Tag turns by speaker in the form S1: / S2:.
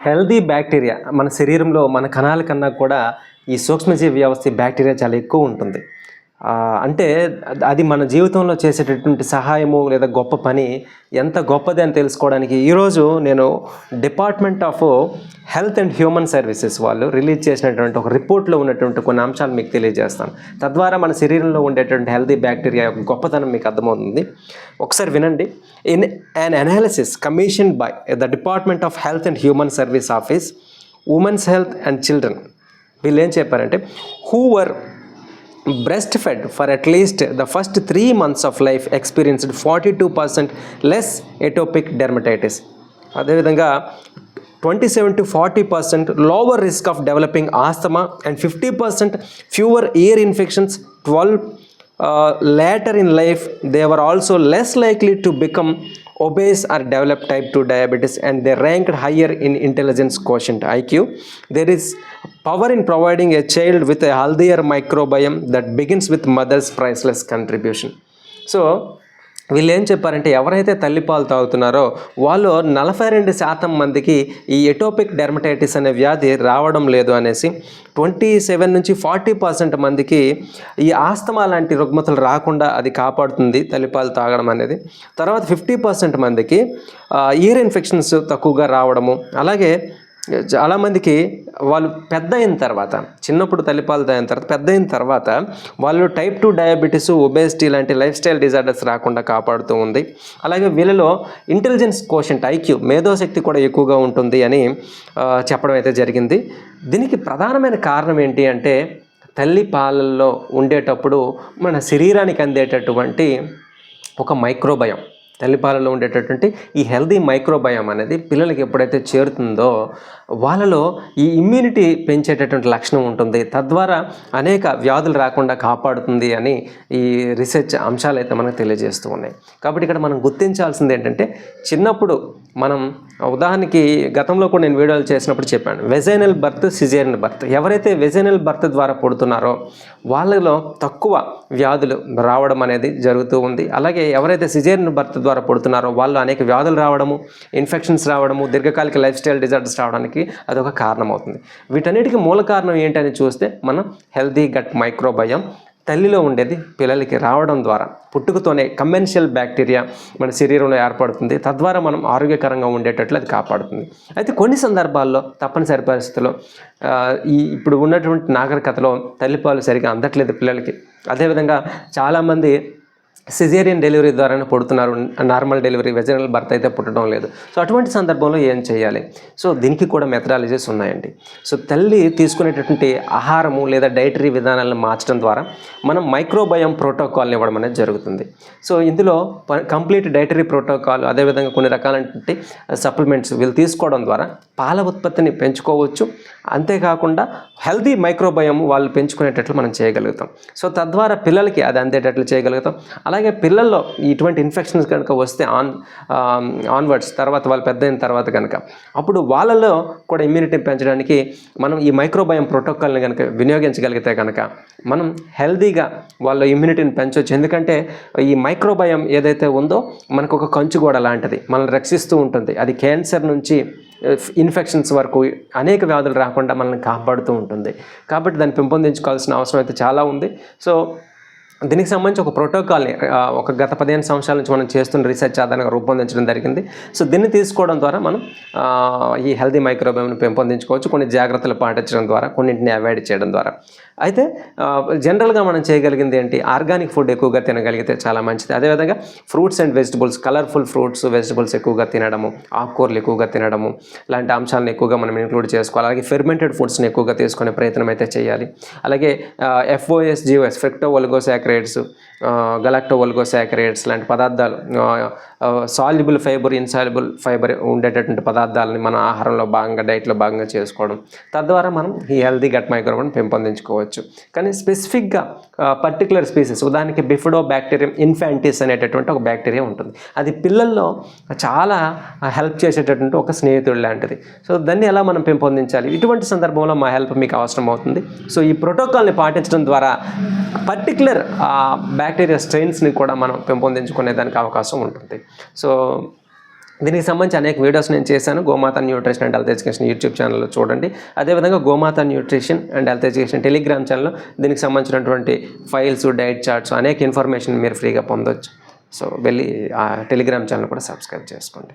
S1: Healthy bacteria మన శరీరంలో మన కణాల కన్నా కూడా ఈ సూక్ష్మజీవి వ్యవస్థ బ్యాక్టీరియా చాలా ఎక్కువ ఉంటుంది. అంటే అది మన జీవితంలో చేసేటటువంటి సహాయము లేదా గొప్ప పని ఎంత గొప్పది అని తెలుసుకోవడానికి ఈరోజు నేను department of health and human services వాళ్ళు రిలీజ్ చేసినటువంటి ఒక రిపోర్ట్లో ఉన్నటువంటి కొన్ని అంశాలు మీకు తెలియజేస్తాను. తద్వారా మన శరీరంలో ఉండేటువంటి హెల్తీ బ్యాక్టీరియా యొక్క గొప్పతనం మీకు అర్థమవుతుంది. ఒకసారి వినండి. In an analysis commission by the department of health and human service office women's health and children వీళ్ళు ఏం చెప్పారంటే who were breast fed for at least the first three months of life experienced forty two percent less atopic dermatitis అదేవిధంగా twenty seven to forty percent lower risk of developing asthma and fifty percent fewer ear infections twelve later in life they were also less likely to become obese or develop type 2 diabetes and they ranked higher in intelligence quotient iq there is power in providing a child with a healthier microbiome that begins with mother's priceless contribution. So వీళ్ళు ఏం చెప్పారంటే ఎవరైతే తల్లిపాలు తాగుతున్నారో వాళ్ళు నలభై రెండు శాతం మందికి ఈ ఎటోపిక్ డెర్మటైటిస్ అనే వ్యాధి రావడం లేదు అనేసి ట్వంటీ సెవెన్ నుంచి ఫార్టీ పర్సెంట్ మందికి ఈ ఆస్తమా లాంటి రుగ్మతలు రాకుండా అది కాపాడుతుంది తల్లిపాలు తాగడం అనేది. తర్వాత ఫిఫ్టీ పర్సెంట్ మందికి ఇయర్ ఇన్ఫెక్షన్స్ తక్కువగా రావడము. అలాగే చాలామందికి వాళ్ళు పెద్ద అయిన తర్వాత చిన్నప్పుడు తల్లిపాలు తాగిన తర్వాత పెద్ద అయిన తర్వాత వాళ్ళు టైప్ టూ డయాబెటీస్ ఒబేసిటీ లాంటి లైఫ్ స్టైల్ డిజార్డర్స్ రాకుండా కాపాడుతూ ఉంది. అలాగే వీళ్ళలో ఇంటెలిజెన్స్ కోషంట్ ఐక్యూ మేధోశక్తి కూడా ఎక్కువగా ఉంటుంది అని చెప్పడం అయితే జరిగింది. దీనికి ప్రధానమైన కారణం ఏంటి అంటే తల్లి పాలల్లో ఉండేటప్పుడు మన శరీరానికి అందేటటువంటి ఒక మైక్రోబయం తల్లిపాలలో ఉండేటటువంటి ఈ హెల్దీ మైక్రోబయం అనేది పిల్లలకి ఎప్పుడైతే చేరుతుందో వాళ్ళలో ఈ ఇమ్యూనిటీ పెంచేటటువంటి లక్షణం ఉంటుంది. తద్వారా అనేక వ్యాధులు రాకుండా కాపాడుతుంది అని ఈ రీసెర్చ్ అంశాలు అయితే మనకు తెలియజేస్తూ ఉన్నాయి. కాబట్టి ఇక్కడ మనం గుర్తించాల్సింది ఏంటంటే చిన్నప్పుడు మనం ఉదాహరణకి గతంలో కూడా నేను వీడియోలు చేసినప్పుడు చెప్పాను. Vaginal birth caesarean birth. ఎవరైతే వెజైనల్ బర్త్ ద్వారా పుడుతున్నారో వాళ్ళలో తక్కువ వ్యాధులు రావడం అనేది జరుగుతూ ఉంది. అలాగే ఎవరైతే సిజేరియన్ బర్త్ ద్వారా పుడుతున్నారో వాళ్ళు అనేక వ్యాధులు రావడము ఇన్ఫెక్షన్స్ రావడము దీర్ఘకాలిక లైఫ్ స్టైల్ డిజార్డర్స్ రావడానికి అదొక కారణం అవుతుంది వీటన్నిటికీ మూల కారణం ఏంటని చూస్తే మనం హెల్దీ గట్ మైక్రోబయం తల్లిలో ఉండేది పిల్లలకి రావడం ద్వారా పుట్టుకతోనే కమెన్షియల్ బ్యాక్టీరియా మన శరీరంలో ఏర్పడుతుంది. తద్వారా మనం ఆరోగ్యకరంగా ఉండేటట్లు అది కాపాడుతుంది. అయితే కొన్ని సందర్భాల్లో తప్పనిసరి పరిస్థితుల్లో ఈ ఇప్పుడు ఉన్నటువంటి నాగరికతలో తల్లిపాలు సరిగా అందట్లేదు పిల్లలకి. అదేవిధంగా చాలామంది సిజేరియన్ డెలివరీ ద్వారానే పుడుతున్నారు. నార్మల్ డెలివరీ వెజనల్ బర్త్ అయితే పుట్టడం లేదు. సో అటువంటి సందర్భంలో ఏం చేయాలి? సో దీనికి కూడా మెథడాలజీస్ ఉన్నాయండి. సో తల్లి తీసుకునేటటువంటి ఆహారము లేదా డైటరీ విధానాలను మార్చడం ద్వారా మనం మైక్రోబయం ప్రోటోకాల్ని ఇవ్వడం అనేది జరుగుతుంది. సో ఇందులో కంప్లీట్ డైటరీ ప్రోటోకాల్ అదేవిధంగా కొన్ని రకాలైనటువంటి సప్లిమెంట్స్ వీళ్ళు తీసుకోవడం ద్వారా పాల ఉత్పత్తిని పెంచుకోవచ్చు. అంతేకాకుండా హెల్దీ మైక్రోబయం వాళ్ళు పెంచుకునేటట్లు మనం చేయగలుగుతాం. సో తద్వారా పిల్లలకి అది అందేటట్లు చేయగలుగుతాం. అలాగే పిల్లల్లో ఇటువంటి ఇన్ఫెక్షన్స్ కనుక వస్తే ఆన్ ఆన్వర్డ్స్ తర్వాత వాళ్ళు పెద్ద అయిన తర్వాత కనుక అప్పుడు వాళ్ళలో కూడా ఇమ్యూనిటీ పెంచడానికి మనం ఈ మైక్రోబయం ప్రోటోకాల్ని కనుక వినియోగించగలిగితే కనుక మనం హెల్దీగా వాళ్ళ ఇమ్యూనిటీని పెంచవచ్చు ఎందుకంటే ఈ మైక్రోబయం ఏదైతే ఉందో మనకు ఒక కంచుగోడ లాంటిది. మనల్ని రక్షిస్తూ ఉంటుంది. అది క్యాన్సర్ నుంచి ఇన్ఫెక్షన్స్ వరకు అనేక వ్యాధులు రాకుండా మనల్ని కాపాడుతూ ఉంటుంది. కాబట్టి దాన్ని పెంపొందించుకోవాల్సిన అవసరం అయితే చాలా ఉంది. సో దీనికి సంబంధించి ఒక ప్రోటోకాల్ని ఒక గత పదిహేను సంవత్సరాల నుంచి మనం చేస్తున్న రీసెర్చ్ ఆధారంగా రూపొందించడం జరిగింది. సో దీన్ని తీసుకోవడం ద్వారా మనం ఈ హెల్దీ మైక్రోబయోమ్ని పెంపొందించుకోవచ్చు. కొన్ని జాగ్రత్తలు పాటించడం ద్వారా కొన్నింటిని అవాయిడ్ చేయడం ద్వారా. అయితే జనరల్గా మనం చేయగలిగింది ఏంటి? ఆర్గానిక్ ఫుడ్ ఎక్కువగా తినగలిగితే చాలా మంచిది. అదేవిధంగా fruits and vegetables colourful fruits vegetables ఎక్కువగా తినడము ఆకుకూరలు ఎక్కువగా తినడము లాంటి అంశాలను ఎక్కువగా మనం ఇంక్లూడ్ చేసుకోవాలి. అలాగే ఫెర్మెంటెడ్ ఫుడ్స్ని ఎక్కువగా తీసుకునే ప్రయత్నం అయితే చేయాలి. అలాగే ఎఫ్ఓఎస్ జిఓఎస్ ఫ్రెక్టో ఒలిగోసాక్రైడ్స్ గలాక్టో ఒలిగోసాక్రైడ్స్ లాంటి పదార్థాలు సాల్యుబుల్ ఫైబర్ ఇన్సాల్యుబుల్ ఫైబర్ ఉండేటటువంటి పదార్థాలని మన ఆహారంలో భాగంగా డైట్లో భాగంగా చేసుకోవడం. తద్వారా మనం ఈ హెల్దీ గట్ మైక్రోబన్ పెంపొందించుకోవచ్చు. కానీ స్పెసిఫిక్గా పర్టికులర్ స్పీసెస్ ఉదాహరణకి బిఫిడో బ్యాక్టీరియం ఇన్ఫాంటిస్ అనేటటువంటి ఒక బ్యాక్టీరియా ఉంటుంది. అది పిల్లల్లో చాలా హెల్ప్ చేసేటటువంటి ఒక స్నేహితుడు లాంటిది. సో దాన్ని ఎలా మనం పెంపొందించాలి? ఇటువంటి సందర్భంలో మా హెల్ప్ మీకు అవసరం అవుతుంది. సో ఈ ప్రోటోకాల్ని పాటించడం ద్వారా పర్టికులర్ బ్యాక్టీరియా స్ట్రెయిన్స్ని కూడా మనం పెంపొందించుకునే దానికి అవకాశం ఉంటుంది. సో దీనికి సంబంధించి అనేక వీడియోస్ నేను చేశాను. Gomata nutrition and health education YouTube ఛానల్లో చూడండి. అదేవిధంగా Gomata nutrition and health education Telegram ఛానల్లో దీనికి సంబంధించినటువంటి ఫైల్స్ డైట్ చార్ట్స్ అనేక ఇన్ఫర్మేషన్ మీరు ఫ్రీగా పొందొచ్చు. సో వెళ్ళి ఆ టెలిగ్రామ్ ఛానల్ కూడా సబ్స్క్రైబ్ చేసుకోండి.